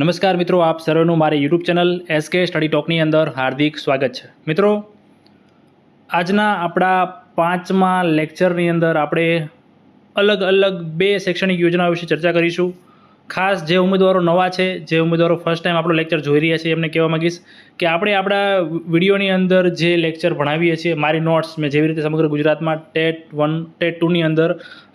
નમસ્કાર મિત્રો, આપ સર્વેનું મારી યુટ્યુબ ચેનલ એસકે સ્ટડી ટોકની અંદર હાર્દિક સ્વાગત છે. મિત્રો, આજના આપણા પાંચમા લેક્ચરની અંદર આપણે અલગ અલગ બે શૈક્ષણિક યોજનાઓ વિશે ચર્ચા કરીશું. ખાસ જે ઉમેદવારો નવા છે, જે ઉમેદવારો ફર્સ્ટ ટાઈમ આપણો લેક્ચર જોઈ રહ્યા છે, એમને કહેવા માંગીશ કે આપણે આપણા વિડીયોની અંદર જે લેક્ચર ભણાવીએ છીએ, મારી નોટ્સ મેં જેવી રીતે સમગ્ર ગુજરાતમાં ટેટ વન, ટેટ ટુની અંદર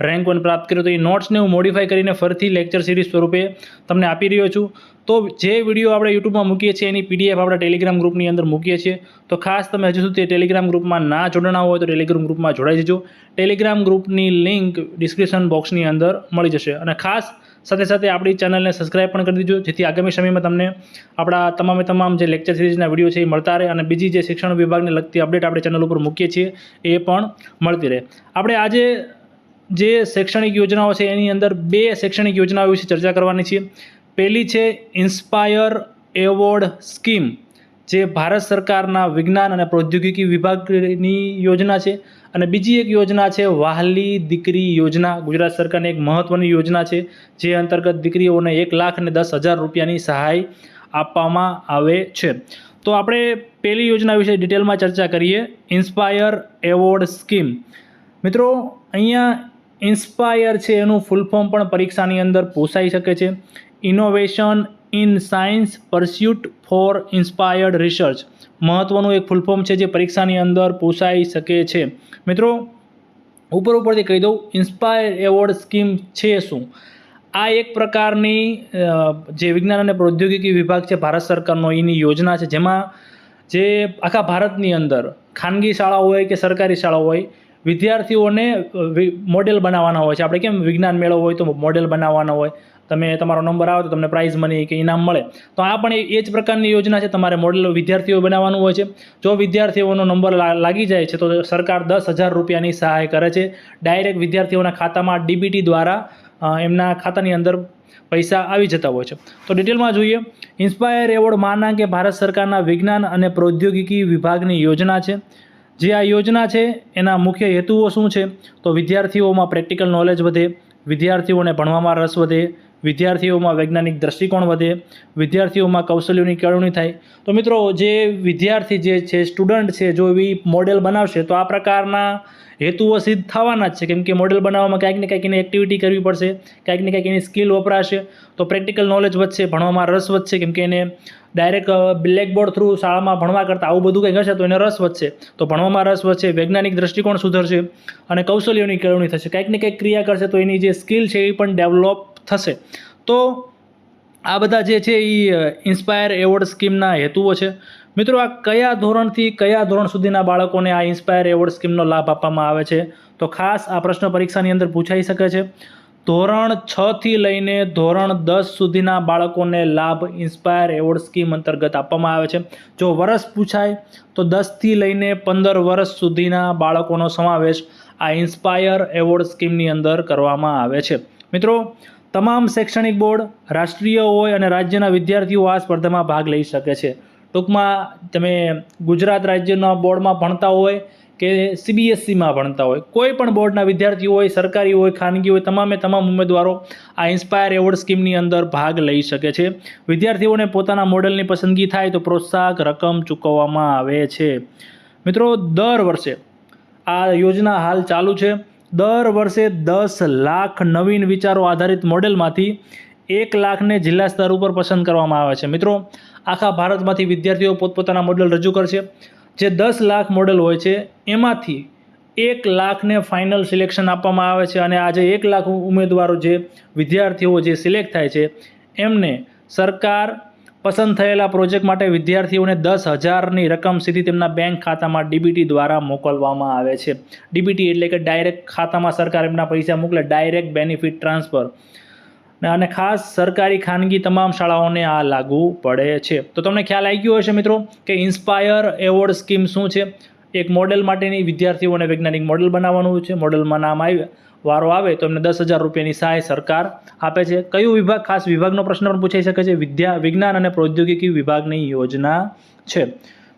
રેન્ક વન પ્રાપ્ત કર્યો, તો એ નોટ્સને હું મોડિફાઈ કરીને ફરીથી લેક્ચર સિરીઝ સ્વરૂપે તમને આપી રહ્યો છું. તો જે વીડિયો આપણે યુટ્યુબમાં મૂકીએ છીએ, એની પીડીએફ આપણા ટેલિગ્રામ ગ્રુપની અંદર મૂકીએ છીએ. તો ખાસ તમે હજુ સુધી ટેલિગ્રામ ગ્રુપમાં ના જોડાણા હોય, તો ટેલિગ્રામ ગ્રુપમાં જોડાઈ જજો. ટેલિગ્રામ ગ્રુપની લિંક ડિસ્ક્રિપ્શન બોક્સની અંદર મળી જશે. અને ખાસ સાથે સાથે આપણી ચેનલને સબસ્ક્રાઇબ પણ કરી દીજો, જેથી આગામી સમયમાં તમને આપણા તમામે તમામ જે લેક્ચર સિરીઝના વીડિયો છે એ મળતા રહે અને બીજી જે શિક્ષણ વિભાગને લગતી અપડેટ આપણે ચેનલ ઉપર મૂકીએ છીએ, એ પણ મળતી રહે. આપણે આજે જે શૈક્ષણિક યોજનાઓ છે, એની અંદર બે શૈક્ષણિક યોજનાઓ વિશે ચર્ચા કરવાની છે. પહેલી છે ઇન્સ્પાયર એવોર્ડ સ્કીમ જે ભારત સરકારના વિજ્ઞાન અને પ્રૌદ્યોગિકી વિભાગની યોજના છે. અને બીજી એક યોજના છે, વહાલી દીકરી યોજના. ગુજરાત સરકારની એક મહત્ત્વની યોજના છે, જે અંતર્ગત દીકરીઓને એક લાખ અને દસ હજાર રૂપિયાની સહાય આપવામાં આવે છે. તો આપણે પહેલી યોજના વિશે ડિટેલમાં ચર્ચા કરીએ. ઇન્સ્પાયર એવોર્ડ સ્કીમ મિત્રો, અહીંયા ઇન્સ્પાયર છે, એનું ફૂલ ફોર્મ પણ પરીક્ષાની અંદર પૂછાઈ શકે છે. Innovation in science pursuit for inspired research મહત્ત્વનું એક ફૂલ ફોર્મ છે જે પરીક્ષાની અંદર પૂછાઈ શકે છે. મિત્રો, ઉપર ઉપરથી કહી દઉં ઇન્સ્પાયર એવોર્ડ સ્કીમ છે શું? આ એક પ્રકારની જે વિજ્ઞાન અને પ્રૌદ્યોગિકી વિભાગ છે, ભારત સરકારનો એની યોજના છે. જેમાં જે આખા ભારતની અંદર ખાનગી શાળાઓ હોય કે સરકારી શાળાઓ હોય, વિદ્યાર્થીઓને મોડેલ બનાવવાના હોય છે. આપણે કેમ વિજ્ઞાન મેળો હોય તો મોડેલ બનાવવાના હોય. તમે તમારો નંબર આવે તો તમને પ્રાઇઝ મની કે ઇનામ મળે. તો આ પણ એ જ પ્રકારની યોજના છે. તમારે મોડેલ વિદ્યાર્થીઓ બનાવવાનું હોય છે. જો વિદ્યાર્થીઓનો નંબર લાગી જાય છે તો સરકાર દસ હજાર રૂપિયાની સહાય કરે છે. ડાયરેક્ટ વિદ્યાર્થીઓના ખાતામાં ડીબીટી દ્વારા એમના ખાતાની અંદર પૈસા આવી જતા હોય છે. તો ડિટેલમાં જોઈએ. ઇન્સ્પાયર એવોર્ડ માના કે ભારત સરકારના વિજ્ઞાન અને પ્રૌદ્યોગિકી વિભાગની યોજના છે. જે આ યોજના છે, એના મુખ્ય હેતુઓ શું છે? તો વિદ્યાર્થીઓમાં પ્રેક્ટિકલ નોલેજ વધે, વિદ્યાર્થીઓને ભણવામાં રસ વધે વિદ્યાર્થીઓમાં વૈજ્ઞાનિક દ્રષ્ટિકોણ વધે, વિદ્યાર્થીઓમાં કૌશલ્યોની કેળવણી થાય. તો મિત્રો, જે વિદ્યાર્થી જે છે, સ્ટુડન્ટ છે, જો એવી મોડેલ બનાવશે, તો આ પ્રકારના હેતુઓ સિદ્ધ થવાના જ છે. કેમ કે મોડેલ બનાવવામાં ક્યાંક ને ક્યાંક એની એક્ટિવિટી કરવી પડશે, ક્યાંક ને ક્યાંક એની સ્કિલ વપરાશે. તો પ્રેક્ટિકલ નોલેજ વધશે, ભણવામાં રસ વધશે. કેમ કે એને ડાયરેક્ટ બ્લેકબોર્ડ થ્રુ શાળામાં ભણવા કરતાં આવું બધું કંઈક હશે તો એને રસ વધશે. તો ભણવામાં રસ વધશે, વૈજ્ઞાનિક દ્રષ્ટિકોણ સુધરશે અને કૌશલ્યોની કેળવણી થશે. કંઈક ને કંઈક ક્રિયા કરશે તો એની જે સ્કિલ છે એ પણ ડેવલપ થશે. તો આ બધા જે છે એ ઇન્સ્પાયર એવોર્ડ સ્કીમના હેતુઓ છે. મિત્રો, આ કયા ધોરણથી, કયા ધોરણ સુધીના બાળકોને આ ઇન્સ્પાયર એવોર્ડ સ્કીમનો લાભ આપવામાં આવે છે? તો ખાસ આ પ્રશ્ન પરીક્ષાની અંદર પૂછાઈ શકે છે. ધોરણ છ થી લઈને ધોરણ દસ સુધીના બાળકોને લાભ ઇન્સ્પાયર એવોર્ડ સ્કીમ અંતર્ગત આપવામાં આવે છે. જો વર્ષ પૂછાય, તો દસથી લઈને પંદર વર્ષ સુધીના બાળકોનો સમાવેશ આ ઇન્સ્પાયર એવોર્ડ સ્કીમની અંદર કરવામાં આવે છે. મિત્રો તમામ શૈક્ષણિક બોર્ડ રાષ્ટ્રીય હોય અને રાજ્યના વિદ્યાર્થીઓ આ સ્પર્ધામાં ભાગ લઈ શકે છે. ટૂંકમાં તમે ગુજરાત રાજ્યના બોર્ડમાં ભણતા હોય કે સીબીએસસીમાં ભણતા હોય, કોઈ પણ બોર્ડના વિદ્યાર્થીઓ હોય, સરકારી હોય, ખાનગી હોય, તમામે તમામ ઉમેદવારો આ ઇન્સ્પાયર એવોર્ડ સ્કીમની અંદર ભાગ લઈ શકે છે. વિદ્યાર્થીઓને પોતાના મોડેલની પસંદગી થાય તો પ્રોત્સાહક રકમ ચૂકવવામાં આવે છે. મિત્રો, દર વર્ષે આ યોજના હાલ ચાલુ છે. દર વર્ષે દસ લાખ નવીન વિચારો આધારિત મોડેલમાંથી એક લાખને જિલ્લા સ્તર ઉપર પસંદ કરવામાં આવે છે. મિત્રો, આખા ભારતમાંથી વિદ્યાર્થીઓ પોતપોતાના મોડેલ રજૂ કરશે. જે દસ લાખ મોડેલ હોય છે, એમાંથી એક લાખને ફાઇનલ સિલેક્શન આપવામાં આવે છે અને આ જે એક લાખ ઉમેદવારો જે વિદ્યાર્થીઓ જે સિલેક્ટ થાય છે, એમને સરકાર પસંદ થયેલા પ્રોજેક્ટ માટે વિદ્યાર્થીઓને દસ હજારની રકમ સીધી તેમના બેંક ખાતામાં ડીબીટી દ્વારા મોકલવામાં આવે છે. ડીબીટી એટલે કે ડાયરેક્ટ ખાતામાં સરકાર એમના પૈસા મોકલે, ડાયરેક્ટ બેનિફિટ ટ્રાન્સફર. અને ખાસ સરકારી ખાનગી તમામ શાળાઓને આ લાગુ પડે છે. તો તમને ખ્યાલ આવી ગયો હશે મિત્રો કે ઇન્સ્પાયર એવોર્ડ સ્કીમ શું છે? એક મોડેલ માટેની વિદ્યાર્થીઓને વૈજ્ઞાનિક મોડેલ બનાવવાનું છે. મોડેલમાં નામ આવે વારો આવે તો એમને દસ હજાર રૂપિયાની સહાય સરકાર આપે છે. કયો વિભાગ? ખાસ વિભાગનો પ્રશ્ન પણ પૂછાઈ શકે છે. વિદ્યા, વિજ્ઞાન અને પ્રૌદ્યોગિકી વિભાગની યોજના છે.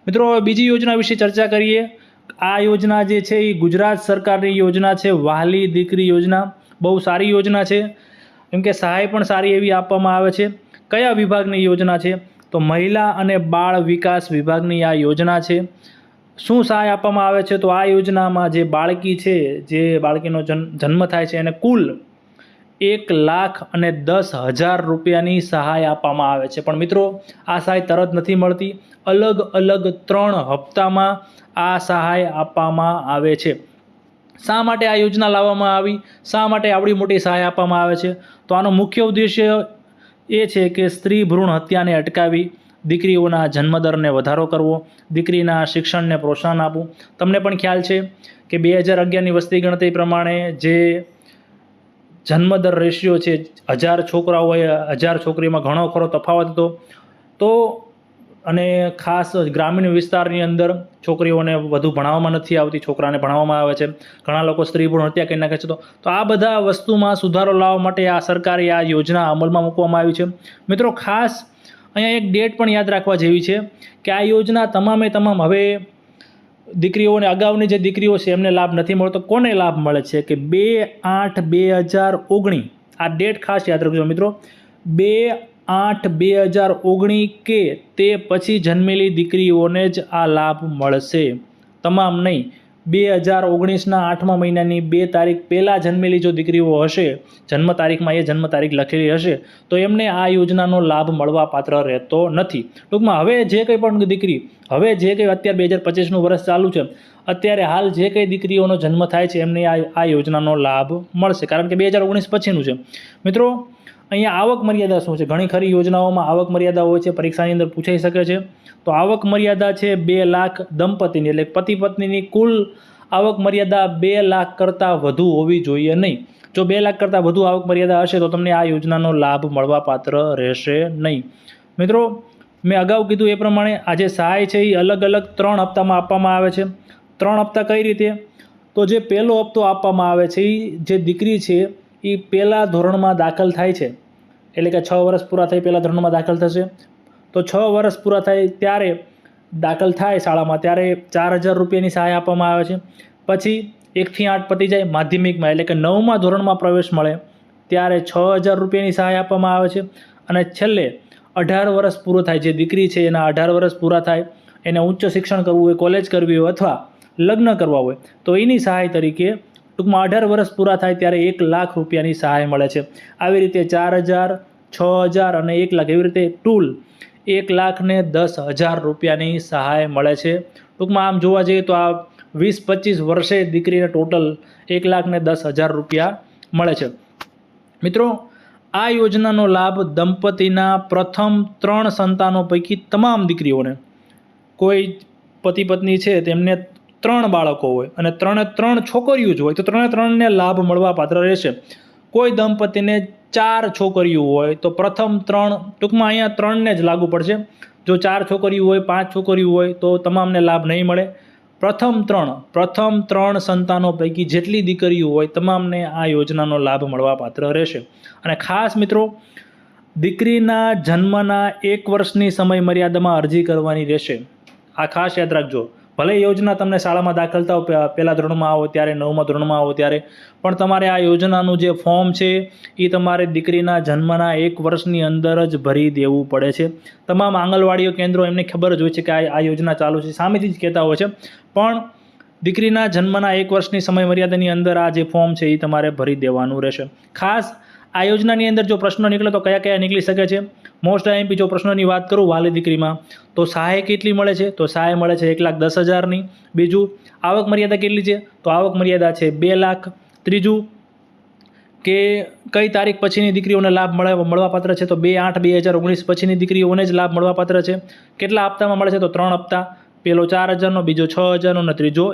મિત્રો બીજી યોજના વિશે ચર્ચા કરીએ. આ યોજના જે છે એ ગુજરાત સરકારની યોજના છે. વહાલી દીકરી યોજના. બહુ સારી યોજના છે. એમ કે સહાય પણ સારી એવી આપવામાં આવે છે. કયા વિભાગની યોજના છે? તો મહિલા અને બાળ વિકાસ વિભાગની આ યોજના છે. શું સહાય આપવામાં આવે છે? તો આ યોજનામાં જે બાળકી છે, જે બાળકીનો જન્મ થાય છે, એને કુલ એક લાખ અને દસ હજાર રૂપિયાની સહાય આપવામાં આવે છે. પણ મિત્રો, આ સહાય તરત નથી મળતી. અલગ અલગ ત્રણ હપ્તામાં આ સહાય આપવામાં આવે છે. શા માટે આ યોજના લાવવામાં આવી? શા માટે આવડી મોટી સહાય આપવામાં આવે છે? તો આનો મુખ્ય ઉદ્દેશ્ય એ છે કે સ્ત્રી ભ્રૂણ હત્યાને અટકાવી દીકરીઓના જન્મદરને વધારો કરવો, દીકરીના શિક્ષણને પ્રોત્સાહન આપવું. તમને પણ ખ્યાલ છે કે બે હજાર અગિયારની વસ્તી ગણતરી પ્રમાણે જે જન્મદર રેશિયો છે, હજાર છોકરા હોય હજાર છોકરીમાં ઘણો ખરો તફાવત હતો. તો અને ખાસ ગ્રામીણ વિસ્તારની અંદર છોકરીઓને વધુ ભણાવવામાં નથી આવતી, છોકરાને ભણાવવામાં આવે છે. ઘણા લોકો સ્ત્રી ભ્રૂણ હત્યા કરી નાખે છે. તો તો આ બધા વસ્તુમાં સુધારો લાવવા માટે આ સરકારે આ યોજના અમલમાં મૂકવામાં આવી છે. મિત્રો, ખાસ અહીંયા એક ડેટ પણ યાદ રાખવા જેવી છે કે આ યોજના તમામે તમામ હવે દીકરીઓને, અગાઉની જે દીકરીઓ છે, એમને લાભ નથી મળતો. કોને લાભ મળે છે? કે બે આઠ બે હજાર ઓગણી, આ ડેટ ખાસ યાદ રાખજો મિત્રો. બે આઠ બે હજાર ઓગણીસ કે તે પછી જન્મેલી દીકરીઓને જ આ લાભ મળશે. તમામ નહીં. બે હજાર ઓગણીસના આઠમા મહિનાની બે તારીખ પહેલાં જન્મેલી જો દીકરીઓ હશે, જન્મ તારીખમાં એ જન્મ તારીખ લખેલી હશે, તો એમને આ યોજનાનો લાભ મળવા પાત્ર રહેતો નથી. ટૂંકમાં હવે જે કંઈ પણ દીકરી, હવે જે કંઈ અત્યારે બે હજાર પચીસનું વર્ષ ચાલુ છે, અત્યારે હાલ જે કંઈ દીકરીઓનો જન્મ થાય છે એમને આ આ યોજનાનો લાભ મળશે. કારણ કે બે હજાર ઓગણીસ પછીનું છે. મિત્રો અહીંયા આવક મર્યાદા શું છે? ઘણી ખરી યોજનાઓમાં આવક મર્યાદા હોય છે, પરીક્ષાની અંદર પૂછાઈ શકે છે. તો આવક મર્યાદા છે બે લાખ દંપતીની, એટલે પતિ પત્નીની કુલ આવક મર્યાદા બે લાખ કરતાં વધુ હોવી જોઈએ નહીં. જો બે લાખ કરતાં વધુ આવક મર્યાદા હશે, તો તમને આ યોજનાનો લાભ મળવા પાત્ર રહેશે નહીં. મિત્રો, મેં અગાઉ કીધું એ પ્રમાણે આ જે સહાય છે એ અલગ અલગ ત્રણ હપ્તામાં આપવામાં આવે છે. ત્રણ હપ્તા કઈ રીતે? તો જે પહેલો હપ્તો આપવામાં આવે છે એ જે દીકરી છે એ પહેલાં ધોરણમાં દાખલ થાય છે. એટલે કે છ વર્ષ પૂરા થાય પહેલાં ધોરણમાં દાખલ થશે. તો છ વર્ષ પૂરા થાય ત્યારે દાખલ થાય શાળામાં. ત્યારે ચાર હજાર રૂપિયાની સહાય આપવામાં આવે છે. પછી એકથી આઠ પતી જાય માધ્યમિકમાં. એટલે કે નવમા ધોરણમાં પ્રવેશ મળે ત્યારે છ હજાર રૂપિયાની સહાય આપવામાં આવે છે. અને છેલ્લે અઢાર વર્ષ પૂરો થાય. જે દીકરી છે એના અઢાર વર્ષ પૂરા થાય. એને ઉચ્ચ શિક્ષણ કરવું હોય, કોલેજ કરવી હોય અથવા લગ્ન કરવા હોય, તો એની સહાય તરીકે ટૂંકમાં અઢાર વર્ષ પૂરા થાય ત્યારે એક લાખ રૂપિયાની સહાય મળે છે. આવી રીતે ચાર હજાર, છ હજાર અને એક લાખ એવી રીતે ટૂલ એક લાખને દસ હજાર રૂપિયાની સહાય મળે છે. ટૂંકમાં આમ જોવા જઈએ તો આ વીસ, પચીસ વર્ષે દીકરીને ટોટલ એક લાખને દસ હજાર રૂપિયા મળે છે. મિત્રો, આ યોજનાનો લાભ દંપતીના પ્રથમ ત્રણ સંતાનો પૈકી તમામ દીકરીઓને કોઈ પતિ પત્ની છે તેમને ત્રણ બાળકો હોય અને ત્રણે ત્રણ છોકરીઓ જ હોય, તો ત્રણે ત્રણને લાભ મળવા પાત્ર રહેશે. કોઈ દંપતીને ચાર છોકરીઓ હોય, તો પ્રથમ ત્રણ, ટૂંકમાં અહીંયા ત્રણને જ લાગુ પડશે. જો ચાર છોકરીઓ હોય, પાંચ છોકરીઓ હોય, તો તમામને લાભ નહીં મળે. પ્રથમ ત્રણ પ્રથમ ત્રણ સંતાનો પૈકી જેટલી દીકરીઓ હોય, તમામને આ યોજનાનો લાભ મળવા પાત્ર રહેશે. અને ખાસ મિત્રો, દીકરીના જન્મના એક વર્ષની સમય મર્યાદામાં અરજી કરવાની રહેશે. આ ખાસ યાદ રાખજો. ભલે યોજના તમને શાળામાં દાખલ થાવ પહેલાં ધોરણમાં આવો, ત્યારે નવમા ધોરણમાં આવો, ત્યારે. પણ તમારે આ યોજનાનું જે ફોર્મ છે એ તમારે દીકરીના જન્મના એક વર્ષની અંદર જ ભરી દેવું પડે છે. તમામ આંગણવાડીઓ કેન્દ્રો, એમને ખબર જ હોય છે કે આ યોજના ચાલુ છે. સામેથી જ કહેતા હોય છે. પણ દીકરીના જન્મના એક વર્ષની સમય મર્યાદાની અંદર આ જે ફોર્મ છે એ તમારે ભરી દેવાનું રહેશે. ખાસ આ યોજનાની અંદર જો પ્રશ્નો નીકળે તો કયા કયા નીકળી શકે છે? મોસ્ટ આઈએમપી જો પ્રશ્નોની વાત કરું વાલી દીકરીમાં, તો સહાય કેટલી મળે છે? તો સહાય મળે છે એક લાખ દસ હજારની. બીજું, આવક મર્યાદા કેટલી છે? તો આવક મર્યાદા છે બે લાખ. ત્રીજું, કે કઈ તારીખ પછીની દીકરીઓને લાભ મળે, મળવાપાત્ર છે? તો બે આઠ બે હજાર ઓગણીસ પછીની દીકરીઓને જ લાભ મળવાપાત્ર છે. કેટલા હપ્તામાં મળે છે? તો ત્રણ હપ્તા. પહેલો ચાર હજારનો, બીજો છ હજારનો, અને ત્રીજો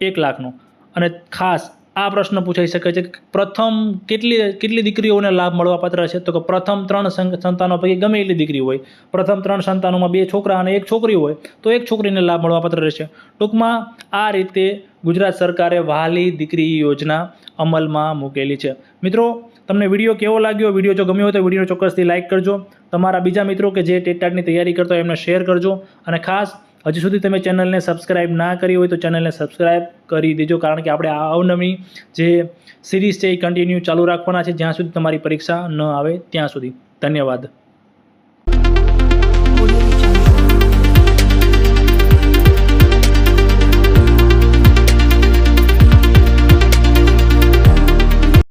એક લાખનો. અને ખાસ આ પ્રશ્ન પૂછાઈ શકે છે પ્રથમ કેટલી કેટલી દીકરીઓને લાભ મળવાપાત્ર છે? તો કે પ્રથમ ત્રણ સંતાનો પૈકી ગમે એટલી દીકરી હોય, પ્રથમ ત્રણ સંતાનોમાં બે છોકરા અને એક છોકરી હોય, તો એક છોકરીને લાભ મળવાપાત્ર રહેશે. ટૂંકમાં આ રીતે ગુજરાત સરકારે વહાલી દીકરી યોજના અમલમાં મૂકેલી છે. મિત્રો, તમને વીડિયો કેવો લાગ્યો? વીડિયો જો ગમ્યો હોય તો વીડિયો ચોક્કસથી લાઇક કરજો. તમારા બીજા મિત્રો કે જે ટેટાટની તૈયારી કરતા હોય એમને શેર કરજો. અને ખાસ હજુ સુધી તમે ચેનલને સબસ્ક્રાઈબ ના કરી હોય તો ચેનલને સબસ્ક્રાઈબ કરી દેજો, કારણ કે આપણે આ અવનવી જે સિરીઝ છે એ કન્ટિન્યુ ચાલુ રાખવાના છે. જ્યાં સુધી તમારી પરીક્ષા ન આવે ત્યાં સુધી. ધન્યવાદ.